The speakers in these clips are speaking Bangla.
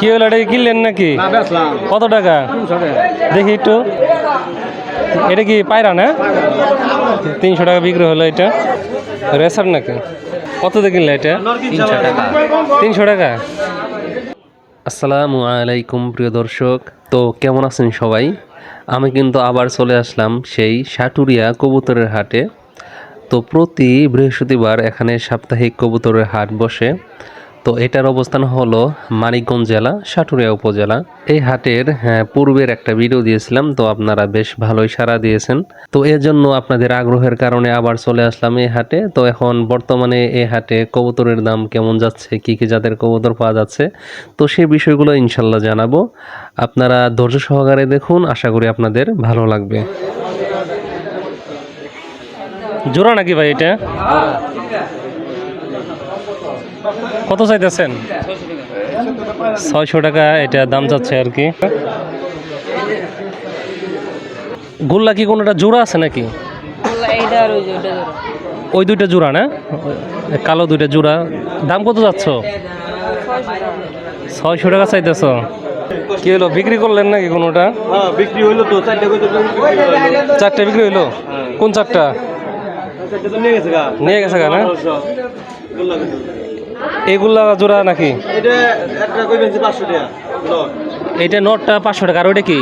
কি হলো, এটা কিনলেন নাকি? কত টাকা? দেখি একটু। এটা কি পায়রা না? তিনশো টাকা বিক্রি হলো এটা। রেসার নাকি? কত দিয়ে কিনলে এটা? তিনশো টাকা। তিনশো টাকা? আসসালামু আলাইকুম, প্রিয় দর্শক। তো কেমন আছেন সবাই? আমি কিন্তু আবার চলে আসলাম সেই সাটুরিয়া কবুতরের হাটে। তো প্রতি বৃহস্পতিবার এখানে সাপ্তাহিক কবুতরের হাট বসে। তো এটার অবস্থান হলো মানিকগঞ্জ জেলা সাটুরিয়া উপজেলা। এই হাটের হ্যাঁ, পূর্বের একটা ভিডিও দিয়েছিলাম তো আপনারা বেশ ভালোই সাড়া দিয়েছেন। তো এর জন্য আপনাদের আগ্রহের কারণে আবার চলে আসলাম এই হাটে। তো এখন বর্তমানে এই হাটে কবুতরের দাম কেমন যাচ্ছে কি কি জাতের কবুতর পাওয়া যাচ্ছে তো সেই বিষয়গুলো ইনশাল্লাহ জানাব। আপনারা ধৈর্য সহকারে দেখুন আশা করি আপনাদের ভালো লাগবে। জোড়া নাকি ভাই এটা? কত চাইতেছেন? ছয়শো টাকা এটা দাম যাচ্ছে আর কি। গোল্লা কি কোনোটা জোড়া আছে নাকি? ওই দুইটা জোড়া না? কালো দুইটা জোড়া। দাম কত যাচ্ছ? ছয়শো টাকা। চাইতেছ। কি হলো বিক্রি করলেন নাকি কোনোটা? হ্যাঁ বিক্রি হইল তো চারটে বিক্রি হইল। চারটে বিক্রি হইল? কোন চারটা? চারটে নিয়ে গেছে গা। নিয়ে গেছে গা না? এইগুলা জোড়া নাকি? এটা নটটা পাঁচশো টাকা আর ওইটা কি?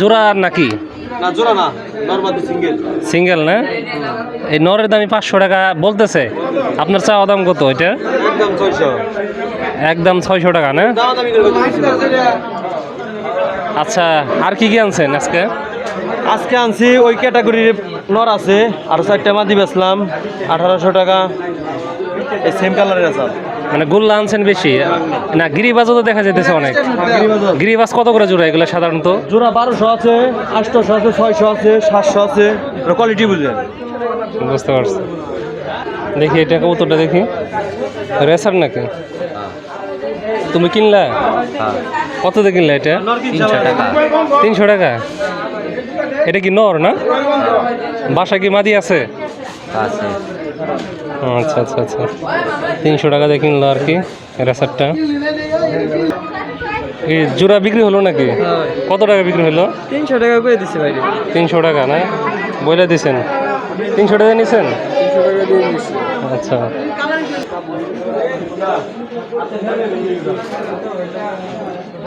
জোড়া আর নাকি সিঙ্গেল। না? এই নরের দামই পাঁচশো টাকা বলতেছে। আপনার চাওয়া দাম কত এটা? একদম ছয়শো। টাকা না? দাম দামি। আচ্ছা আর কি কি আনছেন আজকে? আজকে আনছি ওই ক্যাটাগরির নর আছে আর চারটা মাদি বেচলাম আঠারোশো টাকা। এই সেম কালারের আছে। মানে গোল্লা আনছেন বেশি। না গিরিবাজও তো দেখা যেতেছে অনেক। গিরিবাজ কত করে জোড়া? এগুলো সাধারণত? জোড়া বারোশো আছে আটশোশো আছে ছয়শো আছে সাতশো আছে। কোয়ালিটি বুঝলেন? বুঝতে পারছি। দেখি এটা কবুতরটা দেখি। রেসার নাকি? তুমি কিনলা? কত দিয়ে কিনলা এটা? তিনশো টাকা। তিনশো টাকা? এটা কি নর না? বাসা কি মাদি আছে। আচ্ছা আচ্ছা আচ্ছা। তিনশো টাকা দিয়ে কিনলো আর কি রেসারটা। এই জোড়া বিক্রি হলো নাকি? কত টাকা বিক্রি হলো? তিনশো টাকা করে দিচ্ছি ভাই। তিনশো টাকা না? বলে দিছেন। তিনশো টাকা নিছেন? আচ্ছা।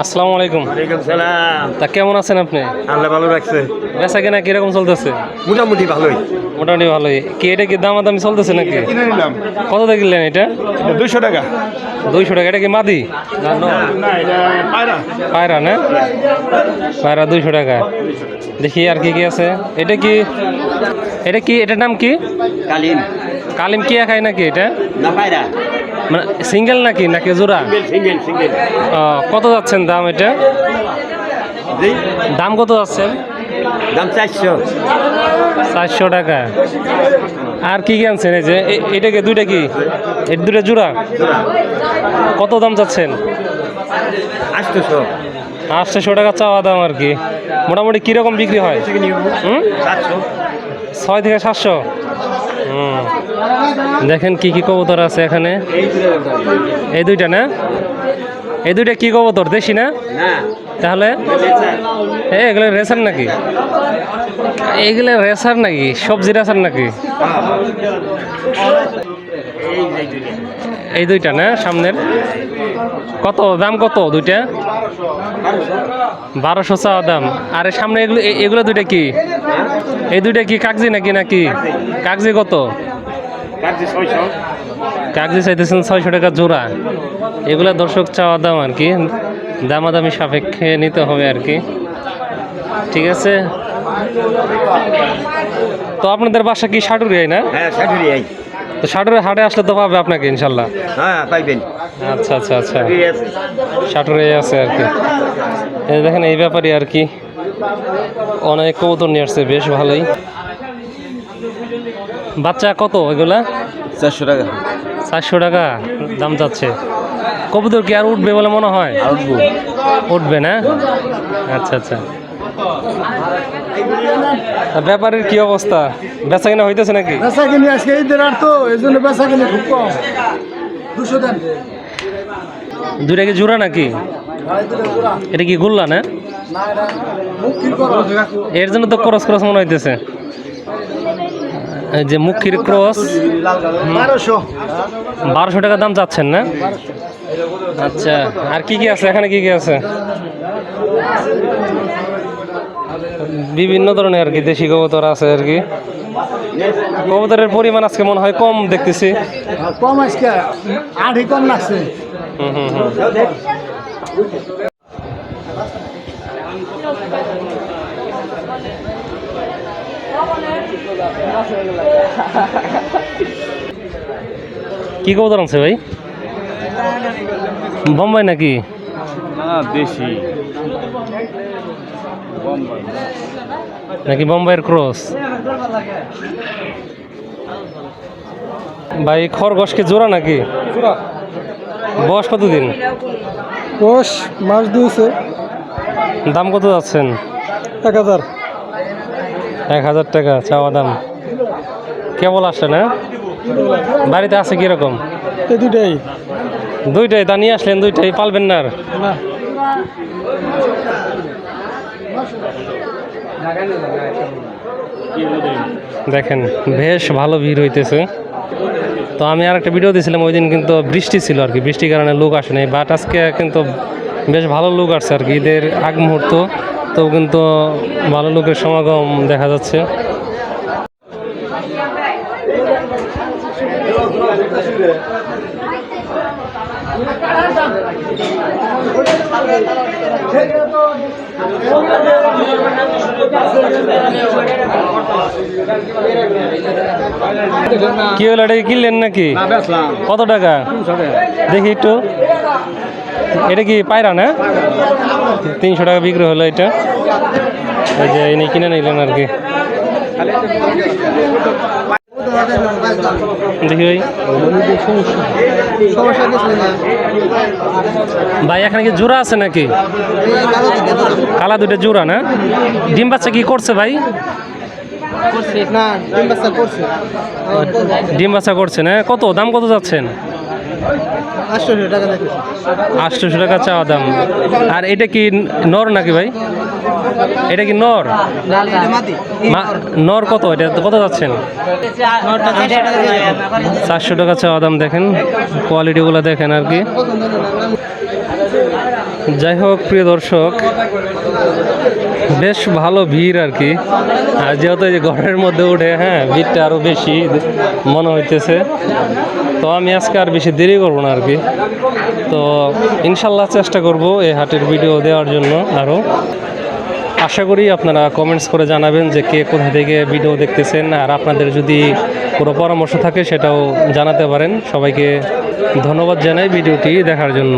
আসসালামু আলাইকুম। ওয়ালাইকুম সালাম। তা কেমন আছেন আপনি? আল্লাহ ভালো রাখছে। বেচা কেনা কীরকম চলতেছে? মোটামুটি ভালোই। মোটামুটি ভালোই। কি এটা কি দামাদামি চলতেছে নাকি? কিনে নিলাম। কত দিয়ে কিনলেন এটা? দুইশো টাকা। দুইশো টাকা। এটা কি মাদি? না ন? না এটা পায়রা। পায়রা না? পায়রা দুইশো টাকা। দেখি আর কি কি আছে। এটা কি? এটা কি? এটার নাম কি? কালিম। কালিম কিয়া খায় নাকি এটা? না পায়রা। মানে সিঙ্গেল নাকি নাকি জোড়া? সিঙ্গেল সিঙ্গেল ও, কত যাচ্ছেন দাম এটা? দাম কত যাচ্ছেন? দাম চারশো। চারশো টাকা। আর কি কি আনছেন এই যে? এটাকে দুইটা কি? এই দুটা জোড়া? কত দাম চাচ্ছেন আটশোশো। আটশোশো টাকা চাওয়া দাম আর কি। মোটামুটি কীরকম বিক্রি হয়? ছয় থেকে সাতশো? দেখেন কি কি কবুতর আছে এখানে। এই দুইটা না? এই দুইটা কি কবুতর? দেশি না? না। তাহলে? এগুলো রেসার নাকি? এইগুলো রেসার নাকি? সবজি রেসার নাকি? এই দুইটা না সামনের? কত? দাম কত দুইটা? বারোশো চাওয়া দাম। আর সামনে এগুলো এগুলো দুইটা কি? এই দুইটা কি কাগজি নাকি নাকি? কাগজি কত? কাগজি চাইতেছেন ছয়শো টাকা জোড়া। এগুলো দর্শক চাওয়া দাম আর কি। দামাদামি সাপেক্ষে নিতে হবে আর কি। ঠিক আছে। তো আপনাদের বাসা কি সাটুরিয়াই না? হ্যাঁ এই তো সাটুরে হাটে আসলে তো পাবে আপনাকে ইনশাল্লাহ। হ্যাঁ পাইবেন। আচ্ছা আচ্ছা আচ্ছা। সাটুরিয়াই আছে। আর কি। এই দেখেন এই ব্যাপারে আর কি। অনেক কবুতর নিয়ে আসছে বেশ ভালোই। বাচ্চা কত এগুলা? চারশো টাকা। চারশো টাকা দাম যাচ্ছে। কবুতর কি আর উঠবে বলে মনে হয়? উঠবে না? আচ্ছা আচ্ছা। ব্যাপারের কি অবস্থা? বেচা কিনা হইতেছে নাকি? বেচা কিনে আজকে ঈদের আর তো এই জন্য বেচা কিনি খুব কম। দুশো দেন। দুইটা কি জোড়া নাকি? এটা কি গুল্লা না? এর জন্য তো ক্রস ক্রস মনে হইতেছে। এই যে মুখির ক্রস। বারোশো। বারোশো টাকা দাম চাচ্ছেন না? আচ্ছা আর কি কি আছে? এখানে কি কি আছে? বিভিন্ন ধরনের আর কি দেশি কবুতর আছে আর কি। কবুতরের পরিমাণ আজকে মনে হয় কম দেখতেছি। কম আজকে আড়ি কম লাগছে। হুম হুম হুম। কি কবুতর আছে ভাই? বোম্বাই নাকি? না দেশি। নাকি বোম্বাইয়ের ক্রস? ভাই খরগোশ কি জোড়া নাকি? বয়স কতদিন? কোষ মাছ দিয়েছে। দাম কত যাচ্ছেন? এক হাজার। এক হাজার টাকা চাওয়া দাম। কেবল আসছে না? বাড়িতে আছে কীরকম? এই দুটাই দুইটাই তা নিয়ে আসলেন দুইটাই পালবেন না আর? না। দেখেন, বেশ ভালো ভিড় হইতেছে। তো আমি আর একটা ভিডিও দিয়েছিলাম ওই দিন কিন্তু বৃষ্টি ছিল আর কি, বৃষ্টির কারণে লোক আসে নাই বাট আজকে কিন্তু বেশ ভালো লোক আসছে আর কি, ঈদের আগ মুহূর্ত। তো কিন্তু ভালো লোকের সমাগম দেখা যাচ্ছে। কি হলো এটা কিনলেন নাকি? কত টাকা? দেখি একটু। এটা কি পায়রা না? তিনশো টাকা বিক্রি হলো এটা। এই যে কিনে নিলেন আর কি। দেখি ভাই। ভাই এখানে কি জোড়া আছে নাকি? কালা দুটো জোড়া না? ডিম বাচ্চা কি করছে ভাই? ডিম বাচ্চা করছে না? কত? দাম কত যাচ্ছেন? আটশোশো টাকা চাওয়া দাম। আর এটা কি নর নাকি ভাই? এটা কি নর? নর কত? এটা কত যাচ্ছেন? চারশো টাকা চাওয়া দাম দেখেন। কোয়ালিটিগুলো দেখেন আর কি। যাই হোক, প্রিয় দর্শক, বেশ ভালো ভিড় আর কি। আর যেহেতু যে ঘরের মধ্যে উঠে হ্যাঁ ভিড়টা আরও বেশি মনে হইতেছে। তো আমি আজকে আর বেশি দেরি করব না আর কি। তো ইনশাল্লাহ চেষ্টা করব এই হাটের ভিডিও দেওয়ার জন্য আরও আশা করি আপনারা কমেন্টস করে জানাবেন যে কে কোথা থেকে ভিডিও দেখতেছেন। আর আপনাদের যদি কোনো পরামর্শ থাকে, সেটাও জানাতে পারেন। সবাইকে ধন্যবাদ জানাই ভিডিওটি দেখার জন্য।